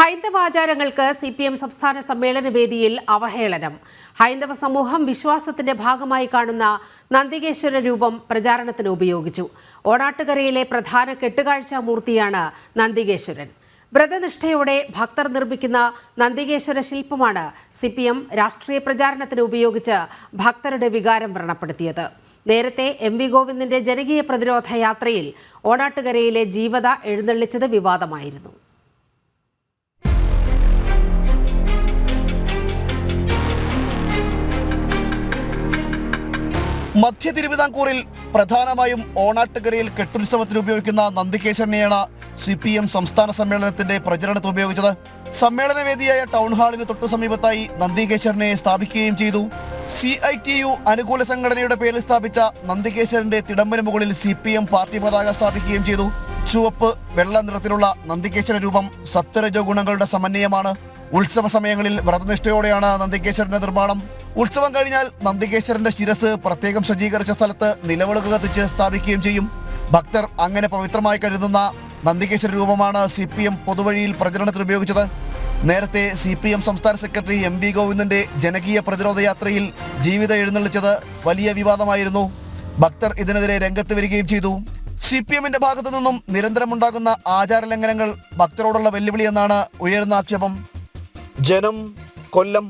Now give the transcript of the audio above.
ഹൈന്ദവാചാരങ്ങൾക്ക് C P M സംസ്ഥാന സമ്മേളന വേദിയിൽ അവഹേളനം. ഹൈന്ദവ സമൂഹം വിശ്വാസത്തിന്റെ ഭാഗമായി കാണുന്ന നന്ദികേശ്വര രൂപം പ്രചാരണത്തിന് ഉപയോഗിച്ചു. ഓണാട്ടുകരയിലെ പ്രധാന കെട്ടുകാഴ്ച മൂർത്തിയാണ് നന്ദികേശ്വരൻ. വ്രതനിഷ്ഠയോടെ ഭക്തർ നിർമ്മിക്കുന്ന നന്ദികേശ്വര ശില്പമാണ് സി പി എം രാഷ്ട്രീയ പ്രചാരണത്തിന് ഉപയോഗിച്ച് ഭക്തരുടെ വികാരം വ്രണപ്പെടുത്തിയത്. നേരത്തെ എം വി ഗോവിന്ദിന്റെ ജനകീയ പ്രതിരോധ യാത്രയിൽ ഓണാട്ടുകരയിലെ ജീവത എഴുന്നള്ളിച്ചത് വിവാദമായിരുന്നു. മധ്യ തിരുവിതാംകൂറിൽ പ്രധാനമായും ഓണാട്ടുകരയിൽ കെട്ടുത്സവത്തിന് ഉപയോഗിക്കുന്ന നന്ദികേശ്വരനെയാണ് സി പി എം സംസ്ഥാന സമ്മേളനത്തിന്റെ പ്രചരണത്തിന് ഉപയോഗിച്ചത്. സമ്മേളനവേദിയായ ടൗൺ ഹാളിന് തൊട്ടു സമീപത്തായി നന്ദികേശ്വരനെ സ്ഥാപിക്കുകയും ചെയ്തു. സി ഐ ടി യു അനുകൂല സംഘടനയുടെ പേരിൽ സ്ഥാപിച്ച നന്ദികേശ്വരന്റെ തിടമ്പിന് മുകളിൽ സി പി എം പാർട്ടി പതാക സ്ഥാപിക്കുകയും ചെയ്തു. ചുവപ്പ് വെള്ള നിറത്തിലുള്ള നന്ദികേശ്വര രൂപം സത്വരജോ ഗുണങ്ങളുടെ സമന്വയമാണ്. ഉത്സവ സമയങ്ങളിൽ വ്രതനിഷ്ഠയോടെയാണ് നന്ദികേശ്വരന്റെ നിർമ്മാണം. ഉത്സവം കഴിഞ്ഞാൽ നന്ദികേശ്വരന്റെ ശിരസ് പ്രത്യേകം സജ്ജീകരിച്ച സ്ഥലത്ത് നിലവിളക്ക് കത്തിച്ച് സ്ഥാപിക്കുകയും ചെയ്യും. ഭക്തർ അങ്ങനെ പവിത്രമായി കരുതുന്ന നന്ദികേശ്വര രൂപമാണ് സി പി എം പൊതുവഴിയിൽ പ്രചരണത്തിന് ഉപയോഗിച്ചത്. നേരത്തെ സി പി എം സംസ്ഥാന സെക്രട്ടറി എം വി ഗോവിന്ദന്റെ ജനകീയ പ്രതിരോധ യാത്രയിൽ ജീവിതം എഴുന്നള്ളിച്ചത് വലിയ വിവാദമായിരുന്നു. ഭക്തർ ഇതിനെതിരെ രംഗത്ത് വരികയും ചെയ്തു. സി പി എമ്മിന്റെ ഭാഗത്തു നിന്നും നിരന്തരമുണ്ടാകുന്ന ആചാര ലംഘനങ്ങൾ ഭക്തരോടുള്ള വെല്ലുവിളിയെന്നാണ് ഉയരുന്ന ആക്ഷേപം. ജനം കൊല്ലം